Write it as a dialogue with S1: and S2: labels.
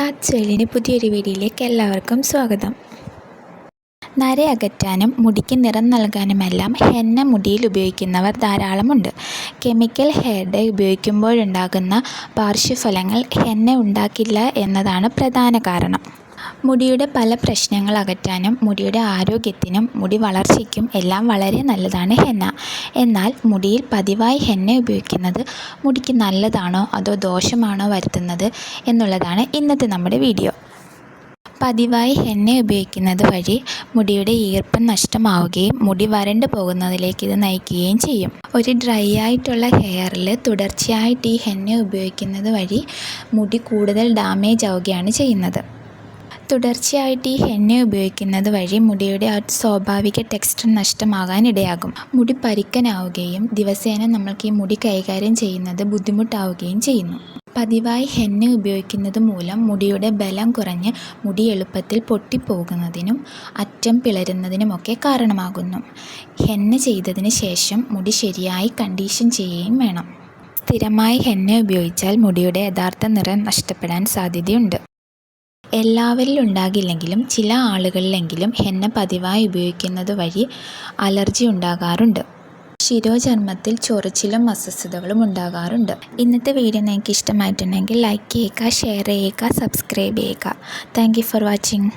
S1: ടാറ്റ്സുവലിന്റെ പുതിയൊരു വീഡിയോയിലേക്ക് എല്ലാവർക്കും സ്വാഗതം. നര അകറ്റാനും മുടിക്ക് നിറം നൽകാനുമെല്ലാം ഹെന്ന മുടിയിൽ ഉപയോഗിക്കുന്നവർ ധാരാളമുണ്ട്. കെമിക്കൽ ഹെയർ ഡൈ ഉപയോഗിക്കുമ്പോഴുണ്ടാകുന്ന പാർശ്വഫലങ്ങൾ ഹെന്ന ഉണ്ടാക്കില്ല എന്നതാണ് പ്രധാന കാരണം. മുടിയുടെ പല പ്രശ്നങ്ങൾ അകറ്റാനും മുടിയുടെ ആരോഗ്യത്തിനും മുടി വളർച്ചയ്ക്കും എല്ലാം വളരെ നല്ലതാണ് ഹെന്ന. എന്നാൽ മുടിയിൽ പതിവായി ഹെന്ന ഉപയോഗിക്കുന്നത് മുടിക്ക് നല്ലതാണോ അതോ ദോഷമാണോ വരുത്തുന്നത് എന്നുള്ളതാണ് ഇന്നത്തെ നമ്മുടെ വീഡിയോ. പതിവായി ഹെന്ന ഉപയോഗിക്കുന്നത് വഴി മുടിയുടെ ഈർപ്പം നഷ്ടമാവുകയും മുടി വരണ്ടു പോകുന്നതിലേക്ക് ഇത് നയിക്കുകയും ചെയ്യും. ഒരു ഡ്രൈ ആയിട്ടുള്ള ഹെയറിൽ തുടർച്ചയായിട്ട് ഈ ഹെന്ന ഉപയോഗിക്കുന്നത് വഴി മുടി കൂടുതൽ ഡാമേജ് ആവുകയാണ് ചെയ്യുന്നത്. തുടർച്ചയായിട്ട് ഈ എണ്ണ ഉപയോഗിക്കുന്നത് വഴി മുടിയുടെ ആ സ്വാഭാവിക ടെക്സ്ചർ നഷ്ടമാകാൻ ഇടയാകും. മുടി പരിക്കനാവുകയും ദിവസേന നമ്മൾക്ക് ഈ മുടി കൈകാര്യം ചെയ്യുന്നത് ബുദ്ധിമുട്ടാവുകയും ചെയ്യുന്നു. പതിവായി ഹെന്ന ഉപയോഗിക്കുന്നത് മൂലം മുടിയുടെ ബലം കുറഞ്ഞ് മുടി എളുപ്പത്തിൽ പൊട്ടിപ്പോകുന്നതിനും അറ്റം പിളരുന്നതിനുമൊക്കെ കാരണമാകുന്നു. ഹെന്ന ചെയ്തതിന് ശേഷം മുടി ശരിയായി കണ്ടീഷൻ ചെയ്യുകയും വേണം. സ്ഥിരമായി ഹെന്ന ഉപയോഗിച്ചാൽ മുടിയുടെ യഥാർത്ഥ നിറം നഷ്ടപ്പെടാൻ സാധ്യതയുണ്ട്. എല്ലാവരിൽ ഉണ്ടാകില്ലെങ്കിലും ചില ആളുകളിലെങ്കിലും ഹെന്ന പതിവായി ഉപയോഗിക്കുന്നത് വഴി അലർജി ഉണ്ടാകാറുണ്ട്. ശിരോചർമ്മത്തിൽ ചൊറിച്ചിലും അസ്വസ്ഥതകളും ഉണ്ടാകാറുണ്ട്. ഇന്നത്തെ വീഡിയോ നിങ്ങൾക്ക് ഇഷ്ടമായിട്ടുണ്ടെങ്കിൽ ലൈക്ക് ചെയ്യുക ഷെയർ ചെയ്യുക സബ്സ്ക്രൈബ് ചെയ്യുക. Thank for watching